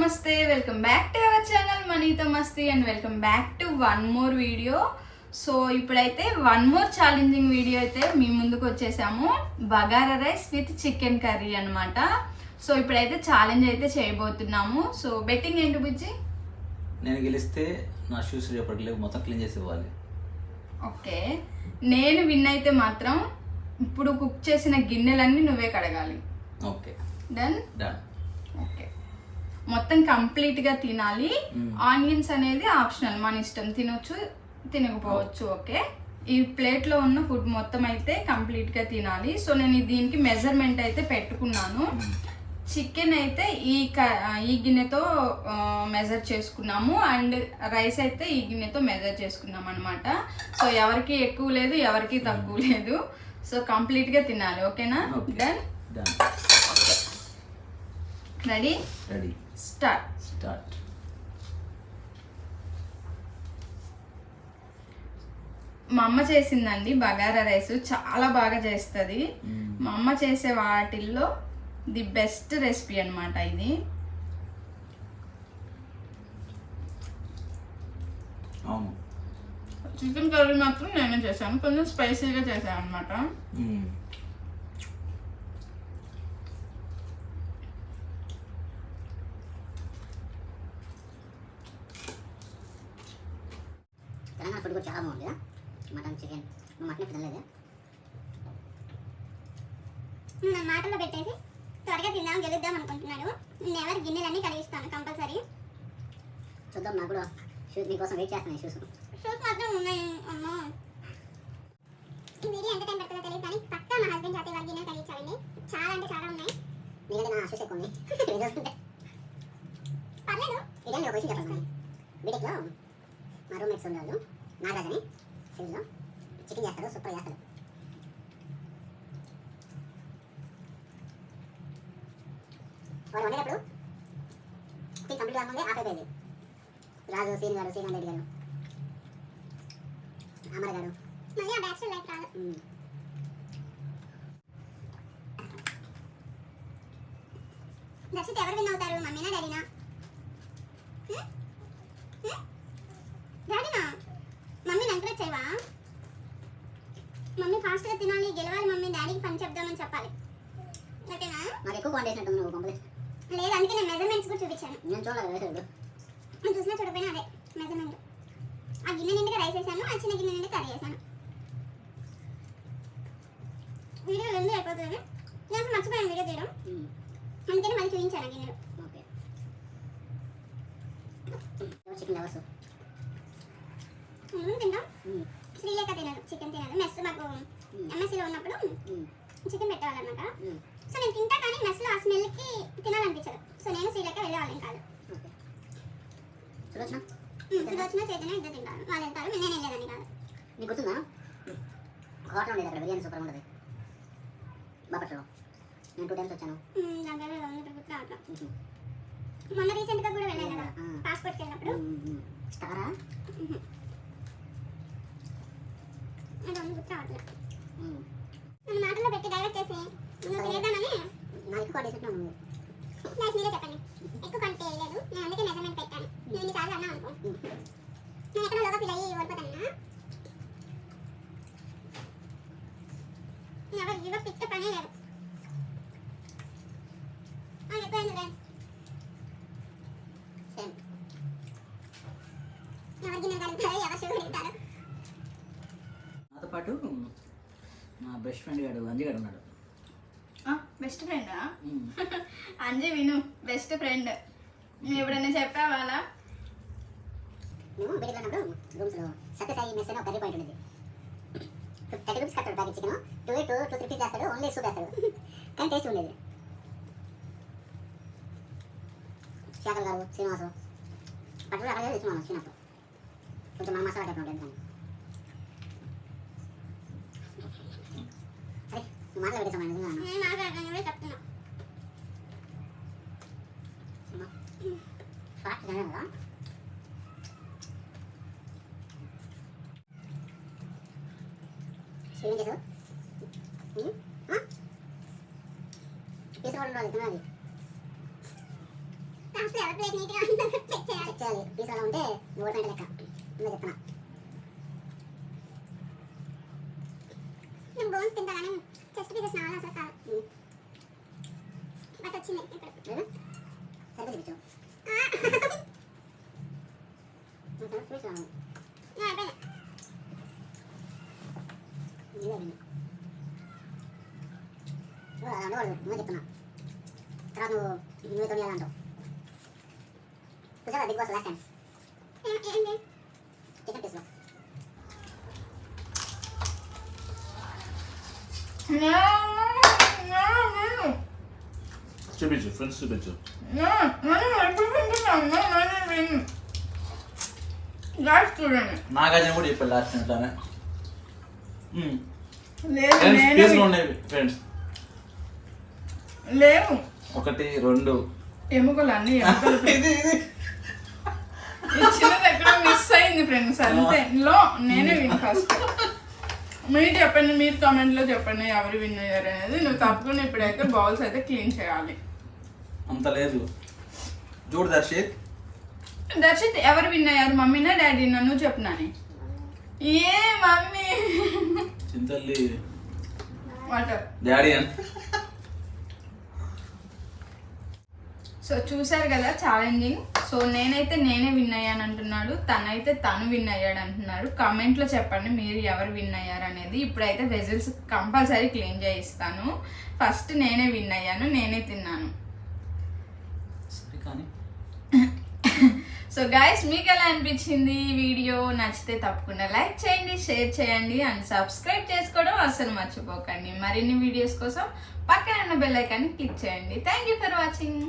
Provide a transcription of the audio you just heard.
నమస్తే welcome back to our channel మనీతో మస్తీ and welcome back to one more video so ఇప్పుడైతే one more challenging video అయితే మీ ముందుకు వచ్చేసాము. Bagara rice with chicken curry అన్నమాట. సో ఇప్పుడైతే ఛాలెంజ్ అయితే చేయబోతున్నాము. సో బెట్టింగ్ ఏంటి బుజ్జి? నేను గెలిస్తే నా షూస్ రేపటికి లేవు మొత్తం క్లీన్ చేసి ఇవ్వాలి. ఓకే. నేను విన్ అయితే మాత్రం ఇప్పుడు కుక్ చేసిన గిన్నెలన్నీ నువ్వే కడగాలి. ఓకే. Done done okay. మొత్తం కంప్లీట్గా తినాలి. ఆనియన్స్ అనేది ఆప్షనల్ మన ఇష్టం. తినొచ్చు తినకపోవచ్చు ఓకే. ఈ ప్లేట్లో ఉన్న ఫుడ్ మొత్తం అయితే కంప్లీట్గా తినాలి. సో నేను దీనికి మెజర్మెంట్ అయితే పెట్టుకున్నాను. చికెన్ అయితే ఈ క- ఈ గిన్నెతో మెజర్ చేసుకున్నాము. అండ్ రైస్ అయితే ఈ గిన్నెతో మెజర్ చేసుకున్నాం అనమాట సో ఎవరికి ఎక్కువ లేదు ఎవరికి తక్కువ లేదు. సో కంప్లీట్గా తినాలి. ఓకేనా? Done ready? Ready. Start. Start. మా అమ్మ చేసిందండి బగారా రైస్ చాలా బాగా చేస్తుంది. మా అమ్మ చేసే వాటిల్లో ది బెస్ట్ రెసిపీ అన్నమాట ఇది. చికెన్ కర్రీ మాత్రం నేనే చేశాను. కొంచెం స్పైసీగా చేశాను అనమాట ఫుడ్ కూడా చాలా బాగుంది మటన్ చికెన్ మటన్ తినలేదే? నా మాటలో పెట్టేసి త్వరగా తిందాం గెలుద్దాం అనుకుంటున్నాడు. నేను ఎవరి గిన్నెలన్నీ కలిగిస్తాను కంపల్సరీ. చూద్దాం నాకు కూడా షూస్ నీకోసం వెయిట్ చేస్తాను షూస్. షూస్ మాత్రం ఉన్నాయి అమ్మో. ఈ వీడియో ఎంత టైం పడుతుందో తెలియదు కానీ పక్కా మా హస్బెండ్ చేతి వాళ్ళ గిన్నె కలిగించాలండి చాలా అంటే చాలా ఉన్నాయి. నీకంటే నా షూస్ ఎక్కువ ఉంది పర్లేదు. ఇదే ఒక విషయం చెప్పాలి బీటెక్లో మా రూమ్మేట్స్ ఉండేవాళ్ళు నాగరాజ్ అని సివిల్లో చికెన్ చేస్తాడు సూపర్ చేస్తాడు. వాడు వండేటప్పుడు కుకింగ్ కంప్లీట్ కాకముందే ఆఫ్ అయిపోయింది రాజు సీన్ గారు శ్రీకాంత్ రెడ్డి గారు. అమర్ గారు. దర్శిత్ ఎవరు విన్ అవుతారు? మమ్మీనా డాడీనా? మమ్మీ ఫాస్ట్గా తినాలి గెలవాలి మమ్మీ డాడీకి పని చెప్దామని చెప్పాలి. ఓకేనా? నాకు ఎక్కువ కాంట్ చేసినట్టు నువ్వు లేదు అందుకే నేను మెజర్మెంట్స్ కూడా చూపించాను. నేను చూడలేదు నువ్వు చూసినా చూడపోయినా అదే మెజర్మెంట్ ఆ గిన్నె నిండుగా రైస్ వేసాను ఆ చిన్న గిన్నె నిండుగా కర్రీ వేసాను. వీడియో రెండు అయిపోతుంది నేను మర్చిపోయాను వీడియో తీయడం. అందుకని మళ్ళీ చూపించాను గిన్నెలు. ఓకే. చికెన్ లవర్స్ తింటాం శ్రీలేఖ తినదు చికెన్ తినదు మెస్ మాకు ఎంఎస్సీలో ఉన్నప్పుడు చికెన్ పెట్టేవాళ్ళనమాట. సో నేను తింటా కానీ మెస్లో ఆ స్మెల్కి తినాలనిపించదు. సో నేను శ్రీలేఖ వెళ్ళేవాళ్ళం కాదు. సులోచన? చైతన్య ఇద్దరు తింటారు. వాళ్ళు వెళ్తారు నేను వెళ్ళేదాన్ని కాదు. నీకు గుర్తుందా? ఒక హోటల్ ఉండేది అక్కడ బిర్యానీ సూపర్ ఉండదు. బాపట్లలో. నేను టూ టైమ్స్ వచ్చాను. మొన్న రీసెంట్గా కూడా వెళ్ళాను కదా. పాస్పోర్ట్కి వెళ్ళినప్పుడు. స్టారా అది ఉంది నన్ను మాటల్లో పెట్టి డైవర్ట్ చేసి నువ్వు తినేద్దామని నా ఉంది మీరే చెప్పండి ఎక్కువ కంటే లేదు నేను అందుకే మెజర్మెంట్ పెట్టాను నేను ఇన్నిసార్లు అనుకో నేను ఎక్కడ లోగా ఫీల్ అయ్యి ఓడిపోతానా ఎవరు ఇవ్వ పనే లేదు ఆ, చెప్పండి ఫ్రెండ్స్ సేమ్ ఎవరికి నేను కలుగుతారు ఎవరు షుగర్ అడుగుతారు నాతో పాటు నా బెస్ట్ ఫ్రెండ్ గాడు అంజిగాడు ఉన్నాడు బెస్ట్ ఫ్రెండా. అంజి విను బెస్ట్ ఫ్రెండ్ నువ్వు ఎప్పుడైనా చెప్పావా అలా మేము బయటకు వెళ్ళినప్పుడు రూమ్స్లో సత్యసాయి మెస్ అని ఒక కర్రీ పాయింట్ ఉండేది థర్టీ రూపీస్ కట్టాడు packet chicken two two two three piece వేస్తాడు ఓన్లీ సూప్ వేస్తాడు కానీ టేస్ట్ ఉండేది శాఖల్ గారు శ్రీనివాసు పట్టుకుని అక్కడ తెచ్చుకున్నాను చిన్నప్పుడు కొంచెం మన మసాలా టైప్ ఉంటుంది దాన్ని సరే నువ్వు మాటలు పెట్టేసామా నిజంగా నేను మాట్లాడతాను ఎవరే చెప్తున్నా ఫాస్ట్ తినడం కదా ఏం చేసావు తీసుకోవడం రాదు తినాలి లాస్ట్ ఎవరి ప్లేట్ నీట్గా ఉందో చెక్ చేయాలి చెక్ చేయాలి పీస్ అలా ఉంటే నువ్వు ఓడిపోయిన లెక్క నువ్వే చెప్తున్నా నేను బోన్స్ తింటా కానీ చెస్ట్ పీసెస్ నా వల్ల అసలు కాదు ఉమ్. బట్ వచ్చింది ఇప్పుడు లేదు సరిగ్గా చూపించు ఆ, నువ్వు స్వీట్స్ రాను నా అయిపోయింది నీవే విను నువ్వు అలా ఉండకూడదు నువ్వే చెప్తున్నా తర్వాత నువ్వు నువ్వే తొలి అంటావు చూసావా బిగ్ బాస్ లాస్ట్ టైం ఏ- ఏంటి చికెన్ పీస్లో చూపించు ఫ్రెండ్స్ చూపించు గాయస్ చూడండి నాగార్జున కూడా చెప్పాడు లాస్ట్ లేదు ఫ్రెండ్స్ ఉన్నాయి ఫ్రెండ్స్ లేవు. ఒకటి రెండు. ఎముకలు అన్ని ఎముకలు. ఇది ఇది. ఈ చిన్నది ఎక్కడ మిస్ అయింది ఫ్రెండ్స్ అంతే. లో నేనే విన్ ఫస్ట్ మీరు చెప్పండి మీరు కామెంట్లో చెప్పండి ఎవరు విన్ అయ్యారు అనేది. నువ్వు తప్పకుండా ఇప్పుడైతే బౌల్స్ అయితే క్లీన్ చేయాలి. అంత లేదు. చూడు దర్శిత్. దర్శిత్ ఎవరు విన్ అయ్యారు? మమ్మీనా డాడీనా? నువ్వు చెప్పినాని ఏ మమ్మీ? చింతల్లి. వాటర్ డాడీ అని. సో చూసారు కదా ఛాలెంజింగ్ సో నేనైతే నేనే విన్ అయ్యాను అంటున్నాడు తనైతే తను విన్ అయ్యాడు అంటున్నాడు కామెంట్లో చెప్పండి మీరు ఎవరు విన్ అయ్యారు అనేది. ఇప్పుడైతే వెజిల్స్ కంపల్సరీ క్లీన్ చేయిస్తాను. ఫస్ట్ నేనే విన్ అయ్యాను నేనే తిన్నాను. సో గాయస్ మీకు ఎలా అనిపించింది ఈ వీడియో? నచ్చితే తప్పకుండా లైక్ చేయండి షేర్ చేయండి అండ్ సబ్స్క్రైబ్ చేసుకోవడం అసలు మర్చిపోకండి. మరిన్ని వీడియోస్ కోసం పక్కన ఉన్న బెల్ ఐకాన్ని క్లిక్ చేయండి. Thank you for watching